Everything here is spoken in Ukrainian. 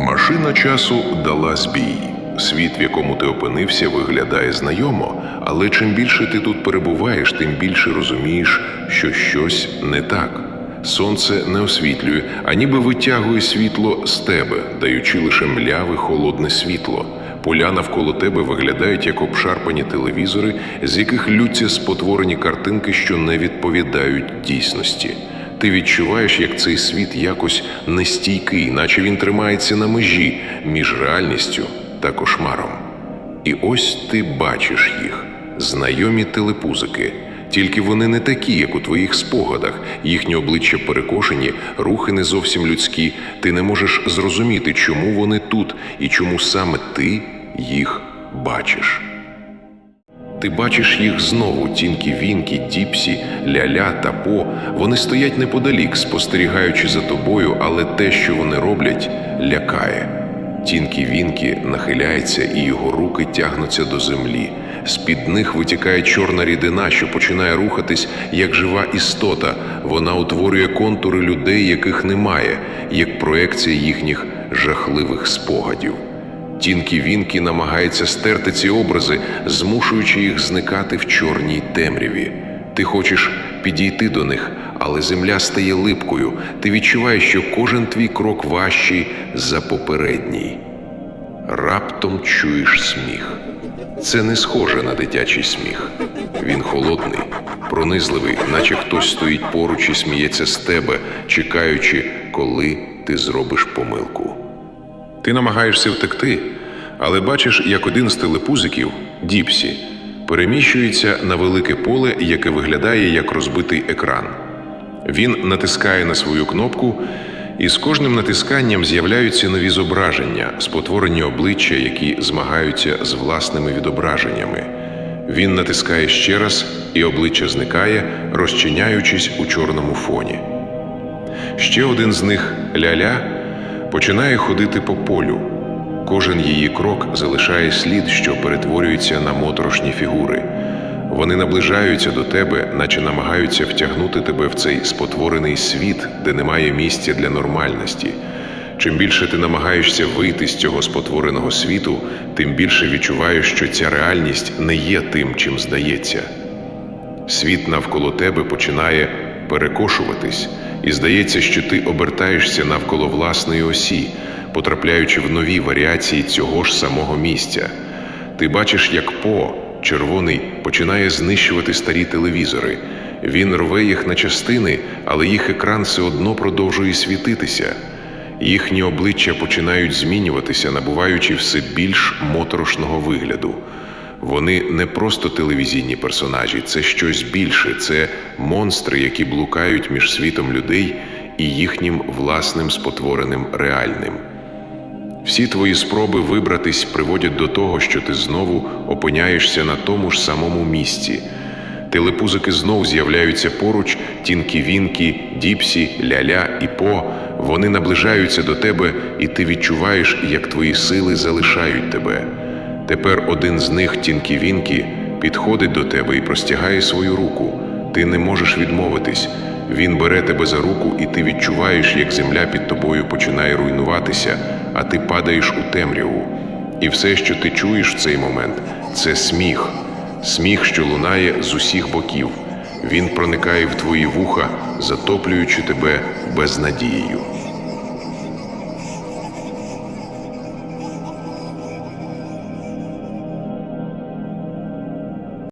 Машина часу дала збій. Світ, в якому ти опинився, виглядає знайомо, але чим більше ти тут перебуваєш, тим більше розумієш, що щось не так. Сонце не освітлює, а ніби витягує світло з тебе, даючи лише мляве холодне світло. Поля навколо тебе виглядають як обшарпані телевізори, з яких лються спотворені картинки, що не відповідають дійсності. Ти відчуваєш, як цей світ якось нестійкий, наче він тримається на межі між реальністю та кошмаром. І ось ти бачиш їх, знайомі телепузики. Тільки вони не такі, як у твоїх спогадах, їхні обличчя перекошені, рухи не зовсім людські. Ти не можеш зрозуміти, чому вони тут і чому саме ти їх бачиш. Ти бачиш їх знову, тінкі Вінкі, Діпсі, Ляля та По. Вони стоять неподалік, спостерігаючи за тобою, але те, що вони роблять, лякає. Тінкі Вінкі нахиляється, і його руки тягнуться до землі. З-під них витікає чорна рідина, що починає рухатись як жива істота. Вона утворює контури людей, яких немає, як проекція їхніх жахливих спогадів. Тінкі Вінкі намагається стерти ці образи, змушуючи їх зникати в чорній темряві. Ти хочеш підійти до них, але земля стає липкою. Ти відчуваєш, що кожен твій крок важчий за попередній. Раптом чуєш сміх. Це не схоже на дитячий сміх. Він холодний, пронизливий, наче хтось стоїть поруч і сміється з тебе, чекаючи, коли ти зробиш помилку. Ти намагаєшся втекти, але бачиш, як один з телепузиків, Діпсі, переміщується на велике поле, яке виглядає як розбитий екран. Він натискає на свою кнопку, і з кожним натисканням з'являються нові зображення, спотворені обличчя, які змагаються з власними відображеннями. Він натискає ще раз, і обличчя зникає, розчиняючись у чорному фоні. Ще один з них ляля починає ходити по полю. Кожен її крок залишає слід, що перетворюється на моторошні фігури. Вони наближаються до тебе, наче намагаються втягнути тебе в цей спотворений світ, де немає місця для нормальності. Чим більше ти намагаєшся вийти з цього спотвореного світу, тим більше відчуваєш, що ця реальність не є тим, чим здається. Світ навколо тебе починає перекошуватись, і здається, що ти обертаєшся навколо власної осі, потрапляючи в нові варіації цього ж самого місця. Ти бачиш, як По, червоний, починає знищувати старі телевізори. Він рве їх на частини, але їх екран все одно продовжує світитися. Їхні обличчя починають змінюватися, набуваючи все більш моторошного вигляду. Вони не просто телевізійні персонажі, це щось більше, це монстри, які блукають між світом людей і їхнім власним спотвореним реальним. Всі твої спроби вибратись приводять до того, що ти знову опиняєшся на тому ж самому місці. Телепузики знов з'являються поруч, тінкі вінкі, діпсі, ляля і по. Вони наближаються до тебе, і ти відчуваєш, як твої сили залишають тебе. Тепер один з них, тінкі вінкі, підходить до тебе і простягає свою руку. Ти не можеш відмовитись. Він бере тебе за руку, і ти відчуваєш, як земля під тобою починає руйнуватися, а ти падаєш у темряву. І все, що ти чуєш в цей момент, це сміх, сміх, що лунає з усіх боків. Він проникає в твої вуха, затоплюючи тебе безнадією.